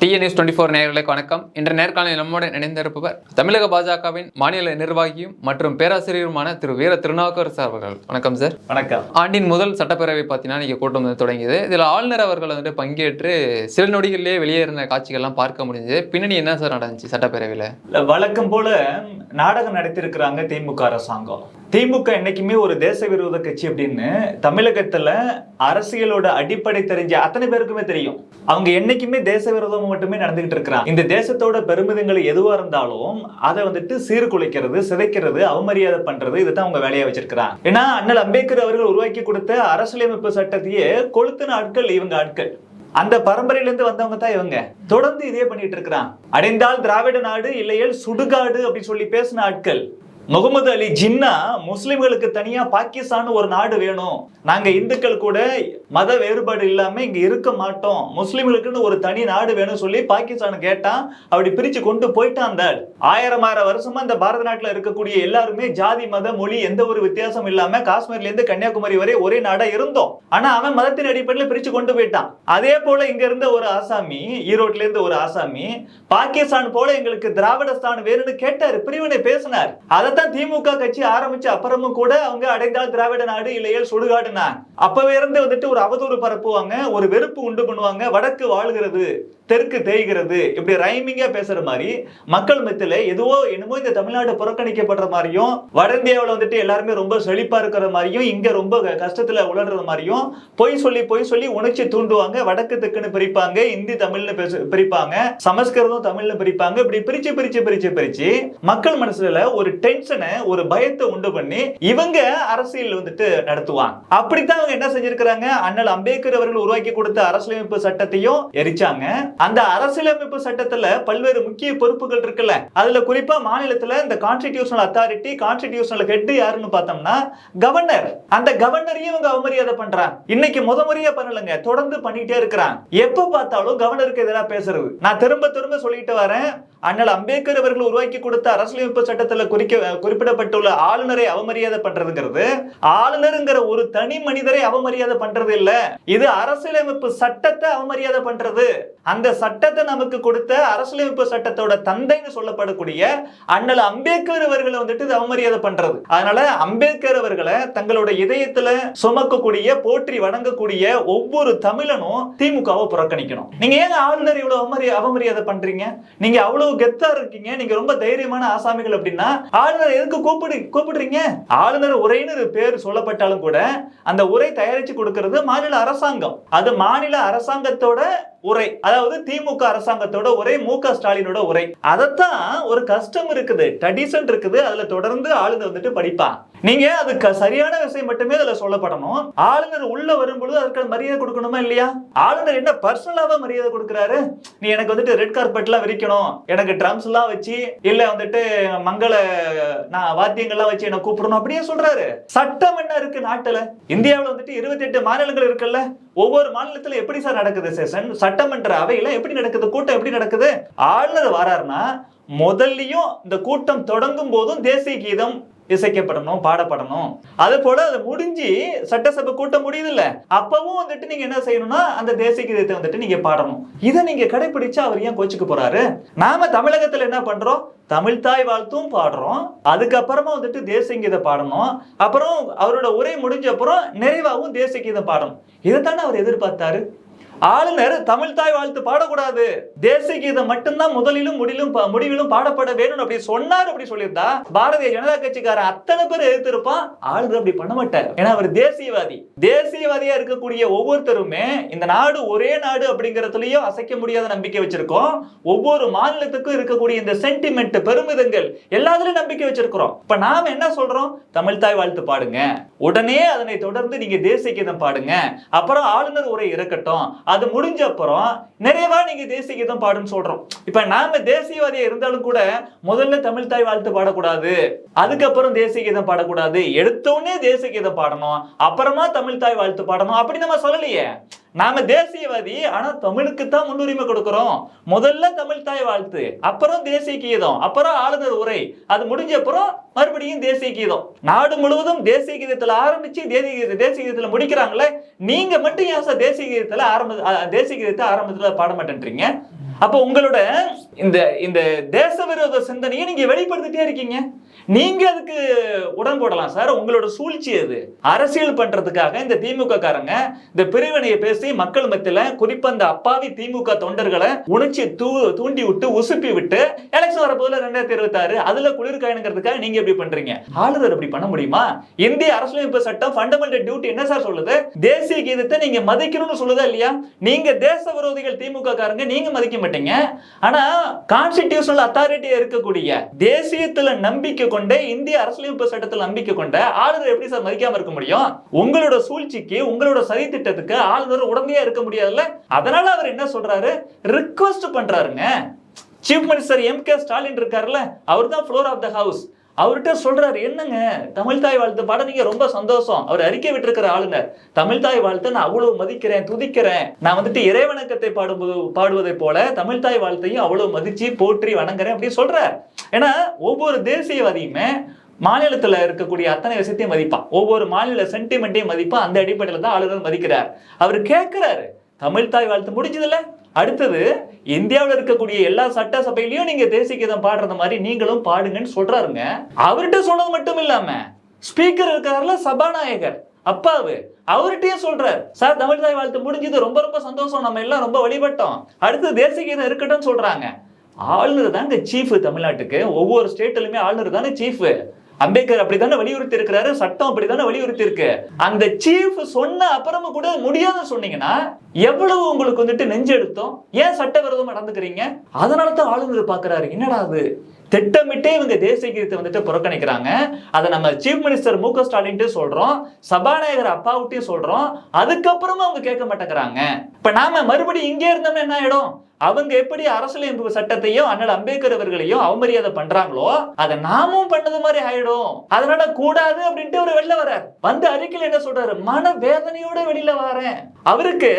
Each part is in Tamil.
டிஎன்எஸ் டுவெண்ட்டி ஃபோர் நேயர்களுக்கு வணக்கம். இன்று நேர்காணலில் நம்முடன் இணைந்திருப்பவர் தமிழக பாஜகவின் மாநில நிர்வாகியும் மற்றும் பேராசிரியருமான திரு வீர திருநாவுக்கரசு அவர்கள். வணக்கம் சார். வணக்கம். ஆண்டின் முதல் சட்டப்பேரவை பார்த்தீங்கன்னா நீங்கள் கூட்டம் வந்து தொடங்கியது. இதில் ஆளுநர் அவர்கள் வந்துட்டு பங்கேற்று சில நொடிகளிலேயே வெளியேறின காட்சிகள்லாம் பார்க்க முடிஞ்சது. பின்னணி என்ன சார் நடந்துச்சு சட்டப்பேரவையில்? வழக்கம் போல நாடகம் நடத்திருக்கிறாங்க திமுக அரசாங்கம். திமுக என்னைக்குமே ஒரு தேச விரோத கட்சி அப்படின்னு தமிழகத்துல அரசியலோட அடிப்படை தெரிஞ்ச அத்தனை பேருக்குமே தெரியும். அவங்க என்னைக்குமே தேச விரோதம் மட்டுமே நடந்துகிட்டு இருக்கிறாங்க. இந்த தேசத்தோட பெருமிதங்கள் எதுவா இருந்தாலும் அதை வந்துட்டு சீர்குலைக்கிறது சிதைக்கிறது அவமரியாதை பண்றது இதுதான் அவங்க வேலையா வச்சிருக்கிறாங்க. ஏன்னா அண்ணல் அம்பேத்கர் அவர்கள் உருவாக்கி கொடுத்த அரசியலமைப்பு சட்டத்தையே கொளுத்தின ஆட்கள் இவங்க ஆட்கள். அந்த பரம்பரையிலிருந்து வந்தவங்க தான் இவங்க. தொடர்ந்து இதே பண்ணிட்டு இருக்கிறான் அடைந்தால் திராவிட நாடு இல்லையேல் சுடுகாடு அப்படின்னு சொல்லி பேசின ஆட்கள். முகமது அலி ஜின்னா முஸ்லிம்களுக்கு தனியா பாகிஸ்தான் ஒரு நாடு வேணும். நாங்க இந்துக்கள் கூட மத வேறுபாடு இல்லாம இங்க இருக்க மாட்டோம். முஸ்லிம்களுக்குன்னு ஒரு தனி நாடு வேணும் சொல்லி பாகிஸ்தான் கேட்டான் அப்படி பிரிச்சு கொண்டு போயிட்டான் அந்த ஆயிரம் ஆயிரம் வருஷமா இந்த பாரத நாட்டுல இருக்கக்கூடிய எல்லாருமே ஜாதி மத மொழி எந்த ஒரு வித்தியாசம் இல்லாம காஷ்மீர்ல இருந்து கன்னியாகுமரி வரை ஒரே நாடா இருந்தோம். ஆனா அவன் மதத்தின் அடிப்படையில் பிரிச்சு கொண்டு போயிட்டான். அதே போல இங்க இருந்த ஒரு ஆசாமி ஈரோட்ல இருந்து ஒரு ஆசாமி பாகிஸ்தான் போல எங்களுக்கு திராவிடஸ்தான் வேணும்னு கேட்டாரு. பிரிவினை பேசினார். அதை அதைத்தான் திமுக கட்சி ஆரம்பிச்ச அப்புறமும் கூட அவங்க அடைந்தால் திராவிட நாடு இல்லையேல் சுடுகாடுனா. அப்பவே இருந்து வந்துட்டு ஒரு அவதூறு பரப்புவாங்க ஒரு வெறுப்பு உண்டு பண்ணுவாங்க வடக்கு வாழ்கிறது. தெற்கு தேய்கிறது. இப்படி ரைமிங்கா பேசுற மாதிரி மக்கள் மத்தியில எதுவோ என்னமோ இந்த தமிழ்நாடு புறக்கணிக்கப்படுற மாதிரியும் வட இந்தியாவில் வந்துட்டு எல்லாருமே ரொம்ப செழிப்பா இருக்கிற மாதிரியும் இங்க ரொம்ப கஷ்டத்தில் கஷ்டத்துல மாதிரியும் பொய் சொல்லி பொய் சொல்லி உணர்ச்சி தூண்டுவாங்க வடக்கு தெக்குன்னு பிரிப்பாங்க இந்தி தமிழ்னு பேச பிரிப்பாங்க சமஸ்கிருதம் தமிழ்னு பிரிப்பாங்க இப்படி பிரிச்சு பிரிச்சு பிரிச்சு பிரிச்சு மக்கள் மனசுல ஒரு டென்ஷனை ஒரு பயத்தை உண்டு பண்ணி இவங்க அரசியல் வந்துட்டு நடத்துவாங்க. அப்படித்தான் அவங்க என்ன செஞ்சிருக்கிறாங்க? அண்ணல் அம்பேத்கர் அவர்கள் உருவாக்கி கொடுத்த அரசியலமைப்பு சட்டத்தையும் எரிச்சாங்க. அந்த அரசியலமைப்பு சட்டத்துல பல்வேறு முக்கிய பொறுப்புகள் இருக்குல்ல. அதுல குறிப்பா மாநிலத்துல இந்த கான்ஸ்டிடியூஷனல் அத்தாரிட்டி கான்ஸ்டிடியூஷனல் ஹெட் யாருன்னு பார்த்தோம்னா கவர்னர் அந்த கவர்னரையும் இவங்க அவமரியாதை பண்றான் இன்னைக்கு முத முறையா பண்ணலங்க தொடர்ந்து பண்ணிட்டே இருக்கிறான் எப்ப பார்த்தாலும் கவர்னருக்கு எதிராக பேசுறது. நான் திரும்ப திரும்ப சொல்லிட்டு வரேன். அண்ணல் அம்பேத்கர் அவர்கள் உருவாக்கி கொடுத்த அரசியலமைப்பு சட்டத்துல குறிக்க குறிப்பிடப்பட்டுள்ள ஆளுநரை அவமரியாதை பண்றதுங்கிறது ஆளுநருங்கிற ஒரு தனி மனிதரை அவமரியாதை பண்றது இல்ல. இது அரசியலமைப்பு சட்டத்தை அவமரியாதை பண்றது. அந்த சட்டத்தை நமக்கு கொடுத்த அரசியலமைப்பு சட்டத்தோட தந்தைன்னு சொல்லப்படக்கூடிய அண்ணல் அம்பேத்கர் அவர்களை வந்துட்டு இது அவமரியாதை பண்றது. அதனால அம்பேத்கர் அவர்களை தங்களோட இதயத்துல சுமக்கக்கூடிய போற்றி வணங்கக்கூடிய ஒவ்வொரு தமிழனும் திமுகவை புறக்கணிக்கணும். நீங்க ஏன் ஆளுநர் இவ்வளவு அவமரியா அவமரியாதை பண்றீங்க? நீங்க அவ்வளவு கெத்தா இருக்கீங்க? நீங்க ரொம்ப தைரியமான ஆசாமிகள் அப்படின்னா ஆளுநர் எதுக்கு கூப்பிடு கூப்பிடுறீங்க? ஆளுநர் உரைன்னு பேர் சொல்லப்பட்டாலும் கூட அந்த உரை தயாரிச்சு கொடுக்கிறது மாநில அரசாங்கம். அது மாநில அரசாங்கத்தோட உரை. அதாவது திமுக அரசாங்கத்தோட உரை மு க ஸ்டாலினோட உரை. அதைத்தான் ஒரு கஷ்டம் இருக்குது ட்ரெடிஷன் இருக்குது அதுல தொடர்ந்து ஆளுநர் வந்துட்டு படிப்பான் நீங்க அதுக்கு சரியான விஷயம் மட்டுமே அதுல சொல்லப்படணும். ஆளுநர் உள்ள வரும்பொழுது அதுக்கு மரியாதை கொடுக்கணுமா இல்லையா? ஆளுநர் என்ன பர்சனலாவா மரியாதை கொடுக்குறாரு? நீ எனக்கு வந்துட்டு ரெட் கார்பெட்லாம் விரிக்கணும். எனக்கு ட்ரம்ஸ் எல்லாம் வச்சு இல்ல வந்துட்டு மங்கள நான் வாத்தியங்கள்லாம் வச்சு என்ன கூப்பிடணும் அப்படியே சொல்றாரு. சட்டம் என்ன இருக்கு நாட்டுல? இந்தியாவில் வந்துட்டு இருபத்தி எட்டு மாநிலங்கள் இருக்குல்ல. ஒவ்வொரு மாநிலத்துல எப்படி சார் நடக்குது செஷன் சட்டமன்ற அவையில எப்படி நடக்குது? கூட்டம் எப்படி நடக்குது? ஆளுநர் வராருன்னா முதல்லையும் இந்த கூட்டம் தொடங்கும் போதும் தேசிய கீதம் இசைக்கப்படணும் பாடப்படணும். அது போல அது முடிஞ்சு சட்டசபை கூட்டம் முடியுதுல்ல அப்பவும் வந்துட்டு நீங்க என்ன செய்யணும்னா அந்த தேசிய கீதத்தை வந்துட்டு நீங்க பாடணும். இதை நீங்க கடைபிடிச்சா அவர் ஏன் கோச்சுக்க போறாரு? நாம தமிழகத்துல என்ன பண்றோம்? தமிழ் தாய் வாழ்த்தும் பாடுறோம். அதுக்கப்புறமா வந்துட்டு தேசிய கீதம் பாடணும். அப்புறம் அவரோட உரை முடிஞ்ச அப்புறம் நிறைவாகவும் தேசிய கீதம் பாடணும். இதைத்தானே அவர் எதிர்பார்த்தாரு? ஆளுநர் தமிழ் தாய் வாழ்த்து பாடக்கூடாது. தேசிய கீதம் மட்டும்தான் முதலிலும் முடிலும் பா- முடிவிலும் பாடப்பட வேணும் அப்படி சொன்னார் அப்படி சொல்லியிருந்தா பாரதிய ஜனதா கட்சிக்காரன் அத்தனை பேர் எதிர்த்திருப்பான். ஆளுநர் அப்படி பண்ண மாட்டார். ஏன்னா அவர் தேசியவாதி. தேசியவாதியா இருக்கக்கூடிய ஒவ்வொருத்தருமே இந்த நாடு ஒரே நாடு அப்படிங்கறதுலயும் அசைக்க முடியாத நம்பிக்கை வச்சிருக்கோம். ஒவ்வொரு மாநிலத்துக்கும் இருக்கக்கூடிய இந்த சென்டிமெண்ட் பெருமிதங்கள் எல்லாத்துலயும் நம்பிக்கை வச்சிருக்கிறோம். இப்ப நாம என்ன சொல்றோம்? தமிழ் தாய் வாழ்த்து பாடுங்க. உடனே அதனை தொடர்ந்து நீங்க தேசிய கீதம் பாடுங்க. அப்புறம் ஆளுநர் உரை இருக்கட்டும் அது முடிஞ்ச அப்புறம் நிறைவா நீங்க தேசிய கீதம் பாடுன்னு சொல்றோம். இப்ப நாம தேசியவாதியா இருந்தாலும் கூட முதல்ல தமிழ் தாய் வாழ்த்து பாடக்கூடாது. அதுக்கப்புறம் தேசிய கீதம் பாடக்கூடாது. எடுத்தோடனே தேசிய கீதம் பாடணும். அப்புறமா தமிழ் தாய் வாழ்த்து பாடணும். அப்படி நம்ம சொல்லலையே. நாம தேசியவாதி ஆனா தமிழுக்கு தான் முன்னுரிமை கொடுக்கிறோம். முதல்ல தமிழ் தாய் வாழ்த்து அப்புறம் தேசிய கீதம் அப்புறம் ஆளுநர் உரை. அது முடிஞ்ச அப்புறம் மறுபடியும் தேசிய கீதம். நாடு முழுவதும் தேசிய கீதத்துல ஆரம்பிச்சு தேசிய கீத தேசிய கீதத்துல முடிக்கிறாங்களே நீங்க மட்டும் ஏன் சார் தேசிய கீதத்துல ஆரம்ப தேசிய கீதத்தை ஆரம்பத்துல பாட மாட்டேன்றீங்க அப்போ உங்களோட இந்த இந்த தேச விரோத சிந்தனையை நீங்க வெளிப்படுத்திட்டே இருக்கீங்க. நீங்க அதுக்கு உடன் போடலாம் சார். உங்களோட சூழ்ச்சி அது அரசியல் பண்றதுக்காக இந்த திமுக காரங்க இந்த பிரிவினையை பேசி மக்கள் மத்தியில குறிப்பா இந்த அப்பாவி திமுக தொண்டர்களை உணர்ச்சி தூ தூண்டி விட்டு உசுப்பி விட்டு எலெக்ஷன் வரப்போதுல ரெண்டாயிரத்தி இருபத்தி ஆறு அதுல குளிர்காயணுங்கிறதுக்காக நீங்க எப்படி பண்றீங்க. ஆளுநர் அப்படி பண்ண முடியுமா? இந்திய அரசியலமைப்பு சட்டம் ஃபண்டமெண்டல் டியூட்டி என்ன சார் சொல்லுது? தேசிய கீதத்தை நீங்க மதிக்கணும்னு சொல்லுதா இல்லையா? நீங்க தேச விரோதிகள் திமுக காரங்க நீங்க மதிக்க மாட்டீங்க. ஆனா கான்ஸ்டிடியூஷனல் அத்தாரிட்டியா இருக்கக்கூடிய தேசியத்துல நம்பிக்கை கொண்ட இந்திய அரசியலமைப்பு சட்டத்தில் நம்பிக்கை கொண்ட ஆளுநர் எப்படி சார் மதிக்காம இருக்க முடியும்? உங்களோட சூழ்ச்சிக்கு உங்களோட சதி திட்டத்துக்கு ஆளுநர் உடந்தையா இருக்க முடியாதுல்ல? அதனால அவர் என்ன சொல்றாரு? Request பண்றாருங்க. Chief minister M K Stalin இருக்காருல்ல அவர் தான் ஃப்ளோர் ஆஃப் த ஹவுஸ் அவர்கிட்ட சொல்றாரு என்னங்க? தமிழ் தாய் வாழ்த்து பாட நீங்க ரொம்ப சந்தோஷம். அவர் அறிக்கை விட்டிருக்கிற ஆளுநர் தமிழ் தாய் வாழ்த்து நான் அவ்வளவு மதிக்கிறேன் துதிக்கிறேன். நான் வந்துட்டு இறைவணக்கத்தை பாடும்போது பாடுவதை போல தமிழ் தாய் வாழ்த்தையும் அவ்வளவு மதிச்சு போற்றி வணங்குறேன் அப்படின்னு சொல்றார். ஏன்னா ஒவ்வொரு தேசியவாதியுமே மாநிலத்தில் இருக்கக்கூடிய அத்தனை விஷயத்தையும் மதிப்பான். ஒவ்வொரு மாநில சென்டிமெண்ட்டையும் மதிப்பான். அந்த அடிப்படையில் தான் ஆளுநர் மதிக்கிறார். அவர் கேட்கிறாரு தமிழ் தாய் வாழ்த்து முடிஞ்சதில்லை? அடுத்தது இந்தியாவில் இருக்கக்கூடிய எல்லா சட்டசபையிலையும் நீங்க தேசிய கீதம் பாடுறது மாதிரி நீங்களும் பாடுங்கன்னு சொல்றாருங்க. அவர்கிட்ட சொன்னது மட்டும் இல்லாம ஸ்பீக்கர் இருக்காருல சபாநாயகர் அப்பாவு அவர்கிட்டயும் சொல்றாரு. சார் தமிழ் தாய் வாழ்த்து முடிஞ்சது. ரொம்ப ரொம்ப சந்தோஷம். நம்ம எல்லாம் ரொம்ப வழிபட்டோம். அடுத்து தேசிய கீதம் இருக்கட்டும் சொல்றாங்க. ஆளுநர் தாங்க சீஃப் தமிழ்நாட்டுக்கு. ஒவ்வொரு ஸ்டேட்லயுமே ஆளுநர் தானே சீஃப் அம்பேத்கர் அப்படித்தானே வலியுறுத்தி இருக்கிறாரு சட்டம் அப்படித்தானே வலியுறுத்தி இருக்கு அந்த சீஃப் சொன்ன அப்புறமா கூட முடியாத சொன்னீங்கன்னா எவ்வளவு உங்களுக்கு வந்துட்டு நெஞ்செடுத்தோம் ஏன் சட்டவிரோதம் நடந்துக்கிறீங்க? அதனால தான் ஆளுநர் பாக்குறாரு என்னடா அது? திட்டமிட்டே இவங்க தேசிய கீதத்தை வந்துட்டு புறக்கணிக்கிறாங்க. அதை நம்ம சீஃப் மினிஸ்டர் மு க ஸ்டாலின்ட்டு சொல்றோம். சபாநாயகர் அப்பாவுட்டையும் சொல்றோம். அதுக்கப்புறமா அவங்க கேட்க மாட்டேங்கிறாங்க. இப்ப நாம மறுபடியும் இங்கே இருந்தோம்னா என்ன ஆயிடும்? அவங்க எப்படி அரசியலமைப்பு சட்டத்தையும் அண்ணல் அம்பேத்கர் அவர்களையும் அவமரியாதை பண்றாங்களோ அதை நாமும் பண்ணது மாதிரி ஆயிடும். அதனால கூடாது அப்படின்ட்டு அவர் வெளில வர வந்து அறிக்கையில் என்ன சொல்றாரு? மன வேதனையோட வெளியில வரேன். அவருக்கு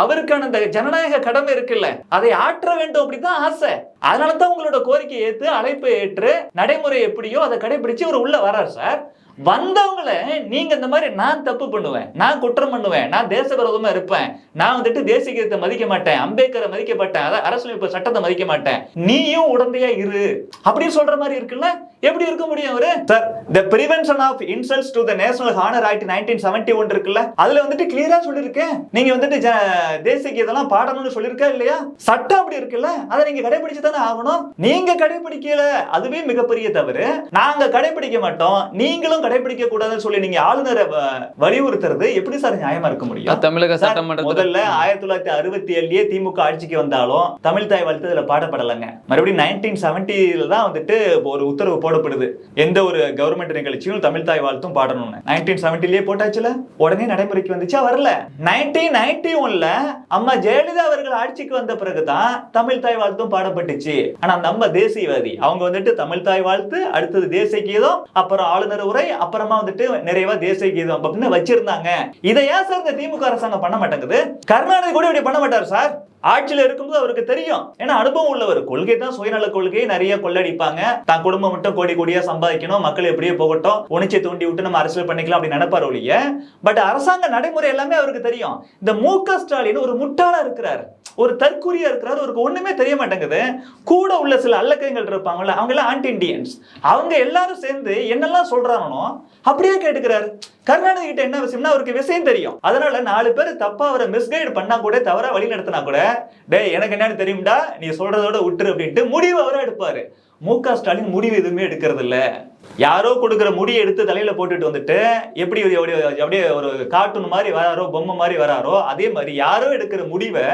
அவருக்கான அந்த ஜனநாயக கடமை இருக்குல்ல அதை ஆற்ற வேண்டும் அப்படிதான் ஆசை. அதனால தான் உங்களோட கோரிக்கை ஏத்து அழைப்பை ஏற்று நடைமுறை எப்படியோ அதை கடைபிடிச்சு அவர் உள்ள வரார் சார். வந்தவங்கள நீங்க இந்த மாதிரி நான் தப்பு பண்ணுவேன் நான் குற்றம் பண்ணுவேன் நான் தேச விரோதமா இருப்பேன் நான் வந்துட்டு தேசிய கீதத்தை மதிக்க மாட்டேன் அம்பேத்கரை மதிக்க மாட்டேன் அதான் அரசியலமைப்பு சட்டத்தை மதிக்க மாட்டேன் நீயும் உடந்தையா இரு அப்படின்னு சொல்ற மாதிரி இருக்குல்ல? எப்படி இருக்க முடியும் அவரு? Sir the prevention of insults to the national honour act nineteen seventy one இருக்குல்ல? அதுல வந்துட்டு கிளியரா சொல்லியிருக்கேன். நீங்க வந்துட்டு தேசிய கீதம்லாம் பாடணும்னு சொல்லியிருக்கா இல்லையா? சட்டம் அப்படி இருக்குல்ல? அதை நீங்க கடைபிடிச்சு தானே ஆகணும். நீங்க கடைபிடிக்கல. அதுவே மிகப்பெரிய தவறு. நாங்க கடைபிடிக்க மாட்டோம். நீங்களும் கடைபிடிக்க கூடாதுன்னு சொல்லி நீங்க ஆளுநரை வலியுறுத்துறது எப்படி சார் நியாயமா இருக்க முடியும்? தமிழக சார், சட்டமன்றத்தில் முதல்ல ஆயிரத்தி தொள்ளாயிரத்தி அறுபத்தி ஏழுலயே திமுக ஆட்சிக்கு வந்தாலும் தமிழ் தாய் வாழ்த்து இதுல பாடப்படலைங்க. மறுபடியும் நைன்டீன் செவன்டில தான் வந்துட்டு ஒரு உத்தரவு போடப்படுது. எந்த ஒரு கவர்மெண்ட் நிகழ்ச்சியும் தமிழ் தாய் வாழ்த்தும் பாடணும்னு. நைன்டீன் செவன்டிலேயே போட்டாச்சுல? உடனே நடைமுறைக்கு வந்துச்சா? வரல. நைன்டீன் நைன்டி ஒன்ல அம்மா ஜெயலலிதா அவர்கள் ஆட்சிக்கு வந்த பிறகுதான் தமிழ் தாய் வாழ்த்தும் பாடப்பட்டுச்சு. ஆனா நம்ம தேசியவாதி அவங்க வந்துட்டு தமிழ் தாய் வாழ்த்து அடுத்தது தேசிய கீதம் அப்புறம் ஆளுநர் உரை அப்புறமா வந்துட்டு நிறைவா தேசிய கீதம் அப்படின்னு வச்சிருந்தாங்க. இதை ஏன் சார் இந்த திமுக அரசாங்கம் பண்ண மாட்டேங்குது? கருணாநிதி கூட இப்படி பண்ண மாட்டார் சார். ஆட்சியில இருக்கும்போது அவருக்கு தெரியும். ஏன்னா அனுபவம் உள்ளவர். கொள்கை தான் சுயநல கொள்கை நிறைய கொள்ளடிப்பாங்க. தான் குடும்பம் மட்டும் கோடி கோடியா சம்பாதிக்கணும் மக்கள் எப்படியே போகட்டும் உணர்ச்சி தூண்டி விட்டு நம்ம அரசியல் பண்ணிக்கலாம் அப்படின்னு நினைப்பார் ஒழிய பட் அரசாங்க நடைமுறை எல்லாமே அவருக்கு தெரியும். இந்த மு க ஸ்டாலின் ஒரு முட்டாளா இருக்கிறார். ஒரு தற்கூரியா இருக்கிறார். அவருக்கு ஒண்ணுமே தெரிய மாட்டேங்குது. கூட உள்ள சில அல்லக்கைகள் இருப்பாங்கல்ல அவங்க எல்லாம் ஆன்டி இண்டியன்ஸ் அவங்க எல்லாரும் சேர்ந்து என்னெல்லாம் சொல்றாங்களோ அப்படியே கேட்டுக்கிறாரு. கருணாநிதி கிட்ட என்ன விஷயம்னா அவருக்கு விஷயம் தெரியும். அதனால நாலு பேர் தப்பா அவரை மிஸ்கைட் பண்ணா கூட தவறா வழி நடத்தினா கூட டே எனக்கு என்னன்னு தெரியும்டா நீ சொல்றதோட விட்டுரு அப்படின்ட்டு முடிவு அவரா எடுப்பாரு. மு க ஸ்டாலின் முடிவு எதுவுமே எடுக்கிறது இல்லை யாரோ கொடுக்குற முடியை எடுத்து தலையில போட்டுட்டு வந்துட்டு எப்படி அப்படியே ஒரு கார்ட்டூன் மாதிரி வராரோ பொம்மை மாதிரி வராரோ அதே மாதிரி யாரோ எடுக்கிற முடிவை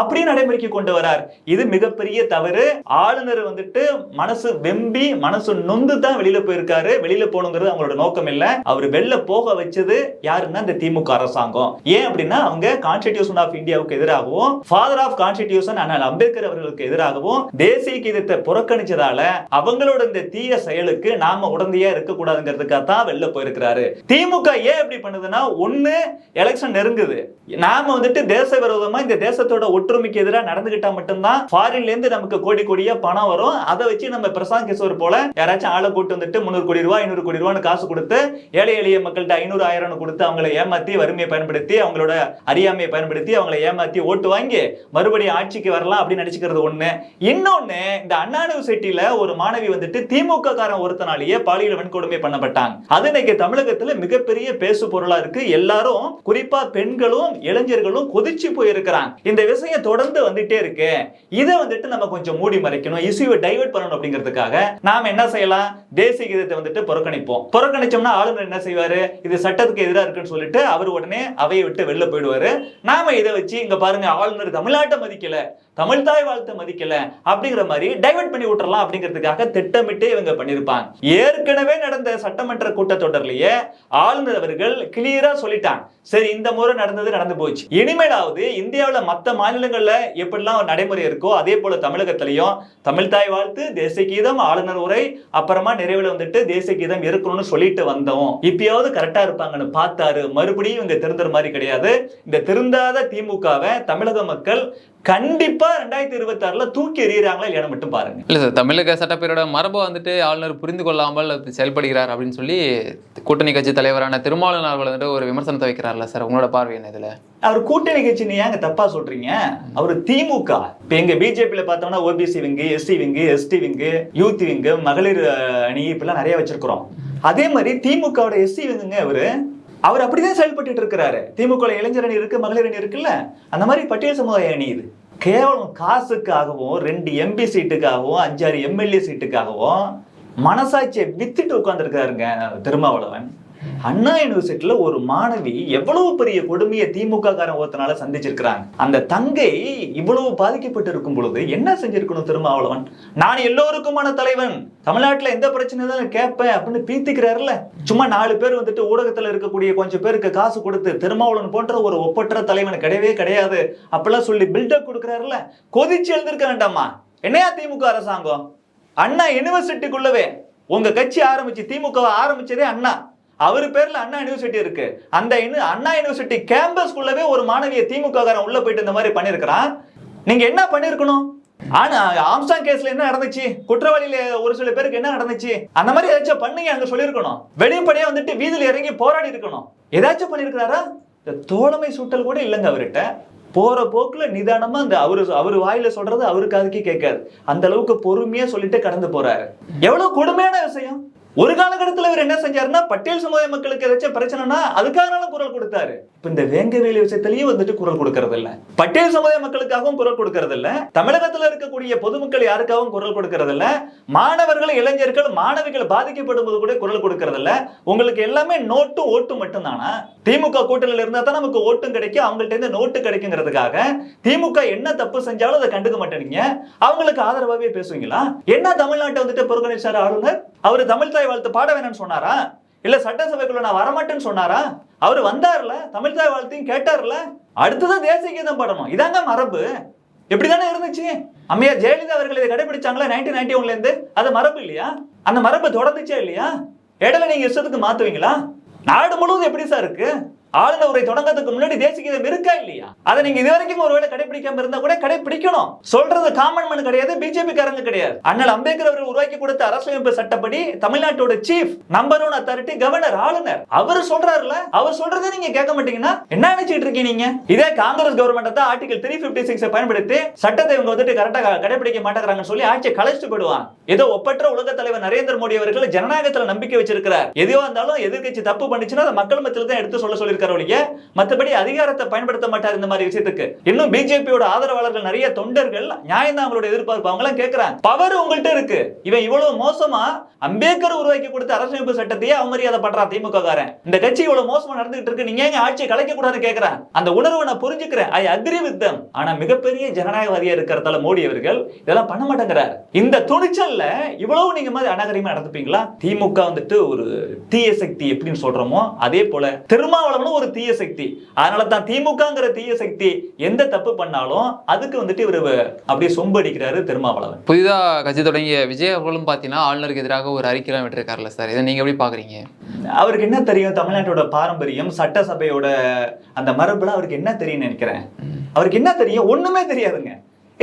அப்படியே நடைமுறைக்கு கொண்டு வரார். இது மிகப்பெரிய தவறு. ஆளுநர் வந்துட்டு மனசு வெம்பி மனசு நொந்து தான் வெளியில போயிருக்காரு. வெளியில போகணுங்கிறது அவங்களோட நோக்கம் இல்ல. அவர் வெளில போக வச்சது யாருன்னா இந்த திமுக அரசாங்கம். ஏன் அப்படின்னா அவங்க கான்ஸ்டிடியூஷன் ஆஃப் இந்தியாவுக்கு எதிராகவும் ஃபாதர் ஆஃப் கான்ஸ்டிடியூஷன் அண்ணல் அம்பேத்கர் அவர்களுக்கு எதிராகவும் தேசிய கீதத்தை புறக்கணிச்சதால அவங்களோட இந்த தீய செயலுக்கு நாம குழந்தையா இருக்கக்கூடாதுங்கிறதுக்காக தான் வெளில போயிருக்கிறாரு. திமுக ஏன் இப்படி பண்ணுதுன்னா ஒண்ணு எலெக்ஷன் நெருங்குது. நாம வந்துட்டு தேச விரோதமா இந்த தேசத்தோட ஒற்றுமைக்கு எதிராக நடந்துகிட்டா மட்டும்தான் ஃபாரின்ல இருந்து நமக்கு கோடி கோடியா பணம் வரும். அதை வச்சு நம்ம பிரசாந்த் கிஷோர் போல யாராச்சும் ஆளை கூட்டு வந்துட்டு முந்நூறு கோடி ரூபாய் ஐநூறு கோடி ரூபான்னு காசு கொடுத்து ஏழை எளிய மக்கள்கிட்ட ஐநூறு ஆயிரம் கொடுத்து அவங்களை ஏமாத்தி வறுமையை பயன்படுத்தி அவங்களோட அறியாமையை பயன்படுத்தி அவங்களை ஏமாத்தி ஓட்டு வாங்கி மறுபடியும் ஆட்சிக்கு வரலாம் அப்படின்னு நினைச்சுக்கிறது ஒண்ணு. இன்னொன்னு இந்த அண்ணா யூனிவர்சிட்டியில ஒரு மாணவி வந்துட்டு திமுக காரன் ஒருத்தனாலேயே பாலியல் வன்கொடுமை பண்ணப்பட்டாங்க. அது இன்னைக்கு தமிழகத்துல மிகப்பெரிய பேசு பொருளா இருக்கு. எல்லாரும் குறிப்பா பெண்களும் இளைஞர்களும் கொதிச்சு போயிருக்கிறாங்க. இந்த விஷயம் தொடர்ந்து வந்துட்டே இருக்கு. இதை வந்துட்டு நம்ம கொஞ்சம் மூடி மறைக்கணும். இஷ்யூவை டைவர்ட் பண்ணணும் அப்படிங்கிறதுக்காக நாம என்ன செய்யலாம்? தேசிய கீதத்தை வந்துட்டு புறக்கணிப்போம். புறக்கணிச்சோம்னா ஆளுநர் என்ன செய்வாரு? இது சட்டத்துக்கு எதிராக இருக்குன்னு சொல்லிட்டு அவர் உடனே அவையை விட்டு வெளில போயிடுவாரு. நாம இதை வச்சு இங்க பாருங்க ஆளுநர் தமிழ்நாட்டை மதிக்கல. தமிழ் தாய் வாழ்த்தை மதிக்கல அப்படிங்கிற மாதிரி டைவெர்ட் பண்ணி விட்டுறலாம் அப்படிங்கிறதுக்காக திட்டமிட்டே இவங்க பண்ணியிருப்பாங்க ஏற்கனவே நடந்த சட்டமன்ற கூட்டத்தொடர்லயே ஆளுநர் அவர்கள் கிளியரா சொல்லிட்டாங்க. சரி இந்த முறை நடந்தது நடந்து போச்சு. இனிமேலாவது இந்தியாவில் மற்ற மாநிலங்களில் எப்படிலாம் ஒரு நடைமுறை இருக்கோ அதே போல தமிழகத்திலையும் தமிழ் தாய் வாழ்த்து தேசிய கீதம் ஆளுநர் உரை அப்புறமா நிறைவில் வந்துட்டு தேசிய கீதம் இருக்கணும்னு சொல்லிட்டு வந்தோம். இப்பயாவது கரெக்டா இருப்பாங்கன்னு பார்த்தாரு. மறுபடியும் இவங்க திருந்துற மாதிரி கிடையாது. இந்த திருந்தாத திமுகவை தமிழக மக்கள் கண்டிப்பா ரெண்டாயிரத்தி இருபத்தி ஆறுல தூக்கி எறியறாங்களா இல்லையா மட்டும் பாருங்க. இல்லை சார் தமிழக சட்டப்பேரோட மரபை வந்துட்டு ஆளுநர் புரிந்து கொள்ளாமல் செயல்படுகிறார் அப்படின்னு சொல்லி கூட்டணி கட்சி தலைவரான திருமாவளவன் அவர்கள் வந்துட்டு ஒரு விமர்சனத்தை வைக்கிறார்ல சார் உங்களோட பார்வை என்ன இதுல? அவர் கூட்டணி கட்சின்னு ஏங்க தப்பா சொல்றீங்க? அவர் திமுக. இப்ப எங்க பிஜேபியில பார்த்தோம்னா OBC wing SC wing ST wing youth wing மகளிர் அணி இப்பெல்லாம் நிறைய வச்சிருக்கிறோம். அதே மாதிரி திமுகவோட எஸ்சி விங்குங்க அவரு அவர் அப்படிதான் செயல்பட்டு இருக்கிறாரு. திமுக இளைஞர் அணி இருக்கு மகளிர் அணி இருக்குல்ல? அந்த மாதிரி பட்டியல் சமுதாய அணி இது. கேவலம் காசுக்காகவும் ரெண்டு எம்பி சீட்டுக்காகவும் அஞ்சாறு எம்எல்ஏ சீட்டுக்காகவும் மனசாட்சியை வித்துட்டு உட்காந்துருக்காருங்க திருமாவளவன். அண்ணா யூனிவர்சிட்டியில ஒரு மாணவி எவ்வளவு பெரிய கொடுமையை திமுக காரன் ஒருத்தனால சந்திச்சிருக்கிறாங்க. அந்த தங்கை இவ்வளவு பாதிக்கப்பட்டு இருக்கும் பொழுது என்ன செஞ்சிருக்கணும் திருமாவளவன்? நான் எல்லோருக்குமான தலைவன். தமிழ்நாட்டுல எந்த பிரச்சனை தான் கேட்பேன் அப்படின்னு பீத்துக்கிறாருல சும்மா நாலு பேர் வந்துட்டு ஊடகத்துல இருக்கக்கூடிய கொஞ்சம் பேருக்கு காசு கொடுத்து திருமாவளவன் போன்ற ஒரு ஒப்பற்ற தலைவன் கிடையவே கிடையாது அப்பெல்லாம் சொல்லி பில்டப் கொடுக்குறாருல கொதிச்சு எழுந்திருக்க வேண்டாமா? என்னையா திமுக அரசாங்கம்? அண்ணா யூனிவர்சிட்டிக்குள்ளவே உங்க கட்சி ஆரம்பிச்சு திமுக ஆரம்பிச்சதே அண்ணா. அவர் பேர்ல அண்ணா யூனிவர்சிட்டி இருக்கு. அந்த அண்ணா யூனிவர்சிட்டி கேம்பஸ்க்குள்ளவே ஒரு மாணவியை திமுக காரன் உள்ள போயிட்டு இந்த மாதிரி பண்ணிருக்கிறான். நீங்க என்ன பண்ணிருக்கணும்? ஆனா ஆம்சாங் கேஸ்ல என்ன நடந்துச்சு? குற்றவாளியில ஒரு சில பேருக்கு என்ன நடந்துச்சு? அந்த மாதிரி ஏதாச்சும் பண்ணுங்க அங்க சொல்லியிருக்கணும் வெளிப்படையா வந்துட்டு வீதியில இறங்கி போராடி இருக்கணும். ஏதாச்சும் பண்ணிருக்கிறாரா? இந்த தோழமை சுட்டல் கூட இல்லைங்க அவர்கிட்ட. போற போக்குல நிதானமா அந்த அவரு அவர் வாயில சொல்றது அவருக்கு அதுக்கே கேட்காது. அந்த அளவுக்கு பொறுமையா சொல்லிட்டு கடந்து போறாரு. எவ்வளவு கொடுமையான விஷயம்? ஒரு காலகட்டத்தில் இவர் என்ன செஞ்சாருன்னா பட்டியல் சமுதாய மக்களுக்கு ஏதாச்சும் பிரச்சனைனா அதுக்காகனாலும் குரல் கொடுத்தாரு. இப்ப இந்த வேங்கவேலி விஷயத்திலயும் வந்துட்டு குரல் கொடுக்கறது இல்ல பட்டியல் சமுதாய மக்களுக்காகவும் குரல் கொடுக்கறது இல்ல தமிழகத்துல இருக்கக்கூடிய பொதுமக்கள் யாருக்காகவும் குரல் கொடுக்கறது இல்ல மாணவர்கள் இளைஞர்கள் மாணவிகள் பாதிக்கப்படும் போது கூட குரல் கொடுக்கறது இல்ல உங்களுக்கு எல்லாமே நோட்டு ஓட்டு மட்டும்தானா? திமுக கூட்டணியில் இருந்தா தான் நமக்கு ஓட்டும் கிடைக்கும். அவங்கள்ட்ட இருந்து நோட்டு கிடைக்குங்கிறதுக்காக திமுக என்ன தப்பு செஞ்சாலும் அதை கண்டுக்க மாட்டேனீங்க. அவங்களுக்கு ஆதரவாகவே பேசுவீங்களா? என்ன தமிழ்நாட்டை வந்துட்டு புறக்கணிச்சார் ஆளுநர்? அவர் தமிழ் தமிழ்தாய் வாழ்த்து பாட வேணும்னு சொன்னாரா? இல்ல சட்டசபைக்குள்ள நான் வரமாட்டேன்னு சொன்னாரா? அவர் வந்தார்ல? தமிழ்தாய் வாழ்த்தையும் கேட்டார்ல? அடுத்ததான் தேசிய கீதம் பாடணும். இதாங்க மரபு. இப்படிதானே இருந்துச்சு? அம்மையா ஜெயலலிதா அவர்கள் இதை கடைபிடிச்சாங்களா நைன்டீன் நைன்டி ஒன்ல இருந்து? அது மரபு இல்லையா? அந்த மரபு தொடர்ந்துச்சா இல்லையா? இடையில நீங்க இஷ்டத்துக்கு மாத்துவீங்களா? நாடு முழுவதும் எப்படி சார் இருக்கு? ஆளுநர் உரை தொடங்கறதுக்கு முன்னாடி தேசிய கீதம் இருக்கா இல்லையா? அதை நீங்க இது வரைக்கும் ஒருவேளை கடைபிடிக்காம இருந்தா கூட கடைபிடிக்கணும் சொல்றது காமன் மேன் கிடையாது பிஜேபி காரங்க கிடையாது. அண்ணல் அம்பேத்கர் அவர்கள் உருவாக்கி கொடுத்த அரசியலமைப்பு சட்டப்படி தமிழ்நாட்டோட chief number one authority governor ஆளுநர். அவர் சொல்றாருல அவர் சொல்றதை நீங்க கேட்க மாட்டீங்கன்னா என்ன நினைச்சிட்டு இருக்கீங்க நீங்க? இதே காங்கிரஸ் கவர்மெண்ட் தான் ஆர்டிகல் த்ரீ பிப்டி சிக்ஸ் பயன்படுத்தி சட்டத்தை இவங்க வந்துட்டு கரெக்டா கடைபிடிக்க மாட்டேங்கிறாங்கன்னு சொல்லி ஆட்சியை கலைச்சிட்டு போடுவாங்க ஏதோ ஒப்பற்ற உலக தலைவர் நரேந்திர மோடி அவர்கள் ஜனநாயகத்துல நம்பிக்கை வச்சிருக்கிறார். எதுவா இருந்தாலும் எதிர்கட்சி தப்பு பண்ணுச்சுன்னா அதை மக்கள் மத்தியில் தான் எடுத்து சொல்ல சொல்லியிருக்காரு ஒழிய மற்றபடி அதிகாரத்தை பயன்படுத்த மாட்டார் இந்த மாதிரி விஷயத்துக்கு. இன்னும் பிஜேபியோட ஆதரவாளர்கள் நிறைய தொண்டர்கள் நியாயம் அவங்களோட எதிர்பார்ப்பு அவங்க எல்லாம் கேட்கறாங்க பவர் உங்கள்கிட்ட இருக்கு. இவன் இவ்வளவு மோசமா அம்பேத்கர் உருவாக்கி கொடுத்த அரசமைப்பு சட்டத்தையே அவமரியாதை பண்றான் திமுக காரன் இந்த கட்சி இவ்வளவு மோசமா நடந்துகிட்டு இருக்கு நீங்க ஏங்க ஆட்சியை கலைக்க கூடாது கேட்கறேன் அந்த உணர்வை நான் புரிஞ்சுக்கிறேன். ஐ அக்ரி வித் தம் ஆனா மிகப்பெரிய ஜனநாயகவாதியா இருக்கிறதால மோடி அவர்கள் இதெல்லாம் பண்ண மாட்டேங்கிறார். இந்த துணிச்சல்ல இவ்வளவு நீங்க மாதிரி அநாகரிகமா நடந்துப்பீங்களா? திமுக வந்துட்டு ஒரு தீய சக்தி எப்படின்னு சொல்றோமோ அதே போல திருமாவளவனும் காரணம் ஒரு தீய சக்தி. அதனால தான் திமுகங்கிற தீய சக்தி எந்த தப்பு பண்ணாலும் அதுக்கு வந்துட்டு இவர் அப்படியே சொம்பு அடிக்கிறாரு திருமாவளவன். புதிதா கட்சி தொடங்கிய விஜய் அவர்களும் பார்த்தீங்கன்னா ஆளுநருக்கு எதிராக ஒரு அறிக்கைலாம் விட்டுருக்காருல்ல சார். இதை நீங்க எப்படி பாக்குறீங்க? அவருக்கு என்ன தெரியும்? தமிழ்நாட்டோட பாரம்பரியம் சட்டசபையோட அந்த மரபுல அவருக்கு என்ன தெரியும்னு நினைக்கிறேன். அவருக்கு என்ன தெரியும்? ஒண்ணுமே தெரியாதுங்க.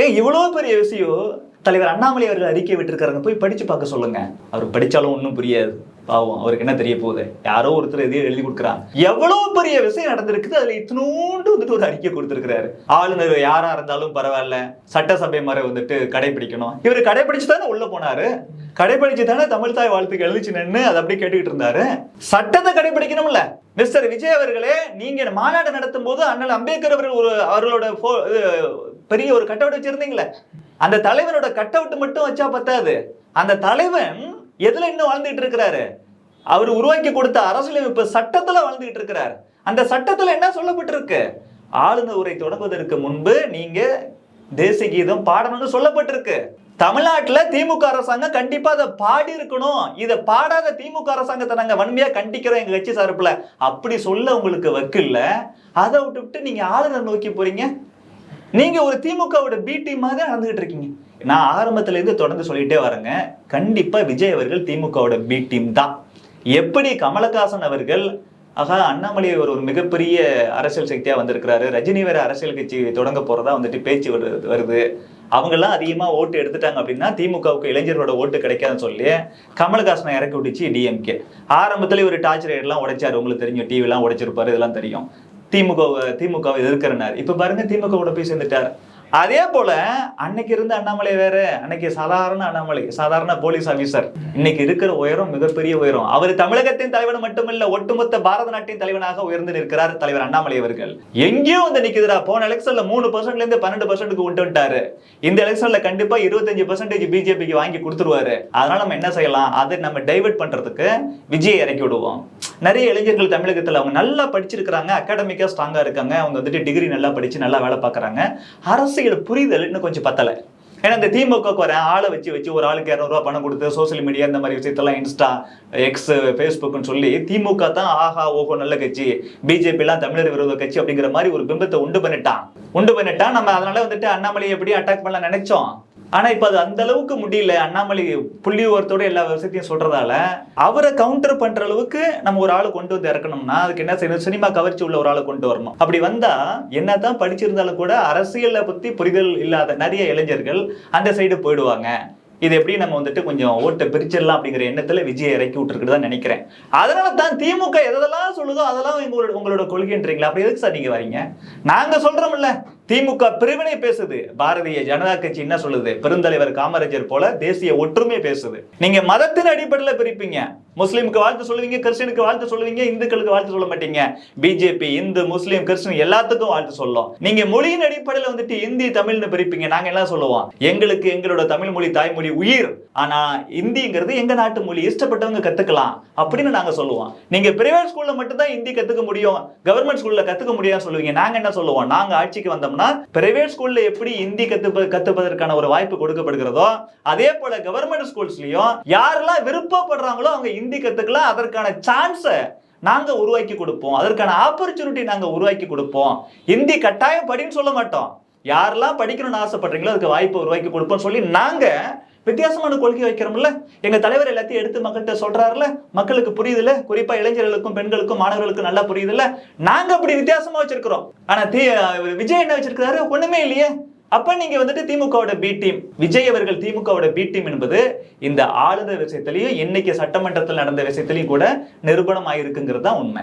ஏ இவ்வளவு பெரிய விஷயம் தலைவர் அண்ணாமலை அவர்கள் அறிக்கை விட்டுருக்காருங்க. போய் படிச்சு பார்க்க சொல்லுங்க. அவர் படிச்சாலும் ஒன்றும் புரியாது. பாவம் அவருக்கு என்ன தெரிய போகுது? யாரோ ஒருத்தர் எதையும் எழுதி கொடுக்குறாங்க எவ்வளவு பெரிய விஷயம் நடந்திருக்குது அதுல இத்தினோண்டு வந்துட்டு ஒரு அறிக்கை கொடுத்திருக்கிறாரு. ஆளுநர் யாரா இருந்தாலும் பரவாயில்ல சட்டசபை முறை வந்துட்டு கடைபிடிக்கணும். இவர் கடைபிடிச்சு தானே உள்ள போனாரு. கடைபிடிச்சு தானே தமிழ் தாய் வாழ்த்துக்கு எழுதிச்சு நின்று அதை அப்படியே கேட்டுக்கிட்டு இருந்தாரு. சட்டத்தை கடைபிடிக்கணும்ல. மிஸ்டர் விஜய் அவர்களே நீங்க மாநாடு நடத்தும் போது அண்ணல் அம்பேத்கர் அவர்கள் ஒரு அவர்களோட பெரிய ஒரு கட்டவுட் வச்சிருந்தீங்களே. அந்த தலைவனோட கட்டவுட் மட்டும் வச்சா பத்தாது. அந்த தலைவன் எதுல இன்னும் வாழ்ந்துட்டு இருக்கிறாரு? அவர் உருவாக்கி கொடுத்த அரசியலமைப்பு சட்டத்துல வாழ்ந்துகிட்டு இருக்கிறார். அந்த சட்டத்துல என்ன சொல்லப்பட்டிருக்கு? ஆளுநர் உரை தொடங்குவதற்கு முன்பு நீங்க தேசிய கீதம் பாடணும்னு சொல்லப்பட்டிருக்கு. தமிழ்நாட்டில் திமுக அரசாங்கம் கண்டிப்பாக அதை பாடி இருக்கணும். இதை பாடாத திமுக அரசாங்கத்தை நாங்க வன்மையாக கண்டிக்கிறோம் எங்கள் கட்சி சார்பில். அப்படி சொல்ல உங்களுக்கு வக்கில்ல. அதை விட்டுவிட்டு நீங்கள் ஆளுநர் நோக்கி போகிறீங்க நீங்க ஒரு திமுகவோட பி டீம் மாதிரி நடந்துகிட்டு இருக்கீங்க. நான் ஆரம்பத்துல இருந்து தொடர்ந்து சொல்லிட்டே வரேங்க. கண்டிப்பா விஜய் அவர்கள் திமுகவோட பி டீம் தான். எப்படி கமலஹாசன் அவர்கள் ஆகா அண்ணாமலை ஒரு ஒரு மிகப்பெரிய அரசியல் சக்தியா வந்திருக்கிறாரு ரஜினி வேற அரசியல் கட்சி தொடங்க போறதா வந்துட்டு பேச்சு வருது வருது. அவங்கெல்லாம் அதிகமாக ஓட்டு எடுத்துட்டாங்க அப்படின்னா திமுகவுக்கு இளைஞர்களோட ஓட்டு கிடைக்காதுன்னு சொல்லி கமலஹாசனை இறக்கி விட்டுச்சு டிஎம்கே ஆரம்பத்துல ஒரு டார்ச் எல்லாம் உடைச்சாரு. உங்களுக்கு தெரியும் டிவிலாம் உடைச்சிருப்பாரு இதெல்லாம் தெரியும். திமுக திமுகவை எதிர்க்கிறனார். இப்ப பாருங்க திமுகவோட போய் சேர்ந்துட்டார். அதே போல அன்னைக்கு இருந்த அண்ணாமலை வேற அன்னைக்கு சாதாரண அண்ணாமலை சாதாரண போலீஸ் ஆபீசர் இன்னைக்கு இருக்கிற உயரம் மிகப்பெரிய உயரம். அவர் தமிழகத்தின் தலைவன் மட்டுமல்ல ஒட்டுமொத்த பாரத நாட்டின் தலைவனாக உயர்ந்து நிற்கிறார் தலைவர் அண்ணாமலை அவர்கள். எங்கேயும் வந்து நிக்குதுடா போன எலெக்ஷன்ல மூணு பர்சன்ட்ல இருந்து பன்னெண்டு பர்சன்ட்டுக்கு கொண்டு வந்துட்டாரு. இந்த எலெக்ஷன்ல கண்டிப்பா இருபத்தஞ்சு பர்சன்டேஜ் பிஜேபிக்கு வாங்கி கொடுத்துருவாரு. அதனால நம்ம என்ன செய்யலாம்? அதை நம்ம டைவெர்ட் பண்றதுக்கு விஜயை இறக்கி விடுவோம். நிறைய இளைஞர்கள் தமிழகத்தில் அவங்க நல்லா படிச்சிருக்கிறாங்க அகாடமிக்கா ஸ்ட்ராங்கா இருக்காங்க. அவங்க வந்துட்டு டிகிரி நல்லா படிச்சு நல்லா வேலை பார்க்குறாங்க. அரசு அரசியல் புரிதல் இன்னும் கொஞ்சம் பத்தல. ஏன்னா இந்த திமுக வரேன் ஆளை வச்சு வச்சு ஒரு ஆளுக்கு இரநூறுவா பணம் கொடுத்து சோசியல் மீடியா இந்த மாதிரி விஷயத்தெல்லாம் இன்ஸ்டா எக்ஸ் ஃபேஸ்புக்னு சொல்லி திமுக தான் ஆஹா ஓஹோ நல்ல கட்சி. பிஜேபிலாம் தமிழர் விரோத கட்சி அப்படிங்கிற மாதிரி ஒரு பிம்பத்தை உண்டு பண்ணிட்டான். உண்டு பண்ணிட்டான். நம்ம அதனால வந்துட்டு அண்ணாமலையை எப்படி அட்டாக் பண்ணலாம் நினைச்சோம்? ஆனால் இப்போ அது அந்த அளவுக்கு முடியல. அண்ணாமலை புள்ளி ஓரத்தோட எல்லா விஷயத்தையும் சொல்கிறதால அவரை கவுண்டர் பண்ணுற அளவுக்கு நம்ம ஒரு ஆளை கொண்டு வந்து இறக்கணும்னா அதுக்கு என்ன செய்யணும்? சினிமா கவர்ச்சி உள்ள ஒரு ஆளை கொண்டு வரணும். அப்படி வந்தால் என்ன தான் படிச்சிருந்தாலும் கூட அரசியலை பற்றி புரிதல் இல்லாத நிறைய இளைஞர்கள் அந்த சைடு போயிடுவாங்க. இது எப்படி நம்ம வந்துட்டு கொஞ்சம் ஓட்டை பிரிச்சிடலாம் அப்படிங்கிற எண்ணத்துல விஜய் இறக்கி விட்டுருக்குன்னு தான் நினைக்கிறேன். அதனால தான் திமுக எதெல்லாம் சொல்லுதோ அதெல்லாம் எங்களோட உங்களோட கொள்கைன்றீங்களா? அப்படி எதுக்கு சார் நீங்க வரீங்க? நாங்க சொல்றோம்ல திமுக பிரிவினை பேசுது. பாரதிய ஜனதா கட்சி என்ன சொல்லுது? பெருந்தலைவர் காமராஜர் போல தேசிய ஒற்றுமை பேசுது. நீங்க மதத்தின் அடிப்படையில் பிரிப்பீங்க. முஸ்லீமுக்கு வாழ்த்து சொல்லுவீங்க கிறிஸ்டினுக்கு வாழ்த்து சொல்லுவீங்க இந்துக்களுக்கு வாழ்த்து சொல்ல மாட்டீங்க. பிஜேபி இந்து முஸ்லீம் கிறிஸ்டின் எல்லாத்துக்கும் வாழ்த்து சொல்லும். நீங்க மொழியின் அடிப்படையில் வந்துட்டு இந்தி தமிழ்னு பிரிப்பீங்க. நாங்க என்ன சொல்லுவோம்? எங்களுக்கு எங்களோட தமிழ் மொழி தாய்மொழி உயிர். ஆனா இந்திங்கிறது எங்க நாட்டு மொழி. இஷ்டப்பட்டவங்க கத்துக்கலாம் அப்படின்னு நாங்க சொல்லுவோம். நீங்க பிரைவேட் ஸ்கூல்ல மட்டும் தான் இந்தி கத்துக்க முடியும். கவர்மெண்ட் ஸ்கூல்ல கத்துக்க முடியாது சொல்லுவீங்க. நாங்க என்ன சொல்லுவோம்? நாங்க ஆட்சிக்கு வந்தோம்னா பிரைவேட் ஸ்கூல்ல எப்படி இந்தி கத்து கத்துப்பதற்கான ஒரு வாய்ப்பு கொடுக்கப்படுகிறதோ அதே போல கவர்மெண்ட் ஸ்கூல்ஸ்லயும் யாரெல்லாம் விருப்பப்படுறாங்களோ அவங்க ஹிந்தி கற்றுக்கலாம் அதற்கான சான்ஸை நாங்கள் உருவாக்கி கொடுப்போம். அதற்கான ஆப்பர்ச்சுனிட்டி நாங்கள் உருவாக்கி கொடுப்போம். ஹிந்தி கட்டாயம் படின்னு சொல்ல மாட்டோம். யாரெல்லாம் படிக்கணும்னு ஆசைப்படுறீங்களோ அதுக்கு வாய்ப்பை உருவாக்கி கொடுப்போம் சொல்லி நாங்க வித்தியாசமான கொள்கை வைக்கிறோம்ல. எங்க தலைவர் எல்லாத்தையும் எடுத்து மக்கள்கிட்ட சொல்றாருல. மக்களுக்கு புரியுதுல. குறிப்பா இளைஞர்களுக்கும் பெண்களுக்கும் மாணவர்களுக்கும் நல்லா புரியுதுல. நாங்க அப்படி வித்தியாசமா வச்சிருக்கிறோம். ஆனா தி விஜய் என்ன வச்சிருக்கிறாரு. ஒண்ணுமே இல்லையே. அப்ப நீங்க வந்துட்டு திமுகவோட பி டீம் விஜய் அவர்கள் திமுகவோட பி டீம் என்பது இந்த ஆளுநர் விஷயத்திலையும் இன்னைக்கு சட்டமன்றத்தில் நடந்த விஷயத்திலையும் கூட நிரூபணம் ஆயிருக்குங்கிறது தான் உண்மை.